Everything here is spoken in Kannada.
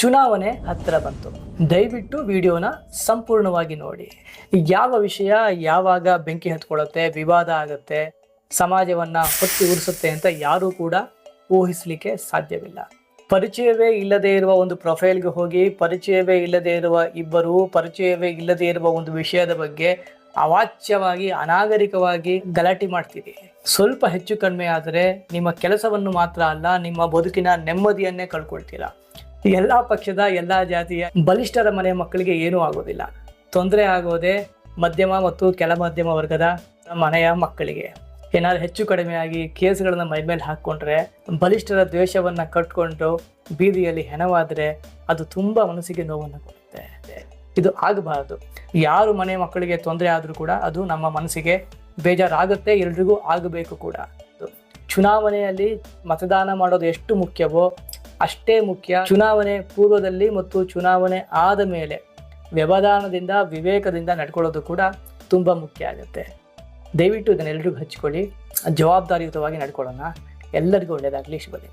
ಚುನಾವಣೆ ಹತ್ತಿರ ಬಂತು. ದಯವಿಟ್ಟು ವಿಡಿಯೋನ ಸಂಪೂರ್ಣವಾಗಿ ನೋಡಿ. ಯಾವ ವಿಷಯ ಯಾವಾಗ ಬೆಂಕಿ ಹತ್ಕೊಳ್ಳುತ್ತೆ ವಿವಾದ ಆಗುತ್ತೆ, ಸಮಾಜವನ್ನ ಹೊತ್ತಿ ಉರಿಸುತ್ತೆ ಅಂತ ಯಾರೂ ಕೂಡ ಊಹಿಸಲಿಕ್ಕೆ ಸಾಧ್ಯವಿಲ್ಲ. ಪರಿಚಯವೇ ಇಲ್ಲದೆ ಇರುವ ಒಂದು ಪ್ರೊಫೈಲ್ಗೆ ಹೋಗಿ, ಪರಿಚಯವೇ ಇಲ್ಲದೆ ಇರುವ ಇಬ್ಬರು, ಪರಿಚಯವೇ ಇಲ್ಲದೆ ಇರುವ ಒಂದು ವಿಷಯದ ಬಗ್ಗೆ ಅವಾಚ್ಯವಾಗಿ, ಅನಾಗರಿಕವಾಗಿ ಗಲಾಟೆ ಮಾಡ್ತೀರಿ. ಸ್ವಲ್ಪ ಹೆಚ್ಚು ಕಡಿಮೆ ಆದರೆ ನಿಮ್ಮ ಕೆಲಸವನ್ನು ಮಾತ್ರ ಅಲ್ಲ, ನಿಮ್ಮ ಬದುಕಿನ ನೆಮ್ಮದಿಯನ್ನೇ ಕಳ್ಕೊಳ್ತೀರಾ? ಎಲ್ಲಾ ಪಕ್ಷದ, ಎಲ್ಲ ಜಾತಿಯ ಬಲಿಷ್ಠರ ಮನೆಯ ಮಕ್ಕಳಿಗೆ ಏನೂ ಆಗೋದಿಲ್ಲ. ತೊಂದರೆ ಆಗೋದೇ ಮಧ್ಯಮ ಮತ್ತು ಕೆಲ ಮಧ್ಯಮ ವರ್ಗದ ಮನೆಯ ಮಕ್ಕಳಿಗೆ. ಏನಾದ್ರು ಹೆಚ್ಚು ಕಡಿಮೆಯಾಗಿ ಕೇಸ್ಗಳನ್ನ ಮೈ ಮೇಲೆ ಹಾಕ್ಕೊಂಡ್ರೆ ಬಲಿಷ್ಠರ ದ್ವೇಷವನ್ನ ಕಟ್ಕೊಂಡು ಬೀದಿಯಲ್ಲಿ ಹೆಣವಾದ್ರೆ ಅದು ತುಂಬಾ ಮನಸ್ಸಿಗೆ ನೋವನ್ನು ಕೊಡುತ್ತೆ. ಇದು ಆಗಬಾರದು. ಯಾರು ಮನೆ ಮಕ್ಕಳಿಗೆ ತೊಂದರೆ ಆದರೂ ಕೂಡ ಅದು ನಮ್ಮ ಮನಸ್ಸಿಗೆ ಬೇಜಾರಾಗುತ್ತೆ, ಎಲ್ರಿಗೂ ಆಗಬೇಕು ಕೂಡ. ಚುನಾವಣೆಯಲ್ಲಿ ಮತದಾನ ಮಾಡೋದು ಎಷ್ಟು ಮುಖ್ಯವೋ ಅಷ್ಟೇ ಮುಖ್ಯ ಚುನಾವಣೆ ಪೂರ್ವದಲ್ಲಿ ಮತ್ತು ಚುನಾವಣೆ ಆದ ಮೇಲೆ ವ್ಯವಧಾನದಿಂದ, ವಿವೇಕದಿಂದ ನಡ್ಕೊಳ್ಳೋದು ಕೂಡ ತುಂಬ ಮುಖ್ಯ ಆಗುತ್ತೆ. ದಯವಿಟ್ಟು ಇದನ್ನೆಲ್ಲರಿಗೂ ಹಚ್ಕೊಳ್ಳಿ. ಜವಾಬ್ದಾರಿಯುತವಾಗಿ ನಡ್ಕೊಳ್ಳೋಣ. ಎಲ್ಲರಿಗೂ ಒಳ್ಳೆಯದಾಗಲಿ. ಶುಭ ದಿನ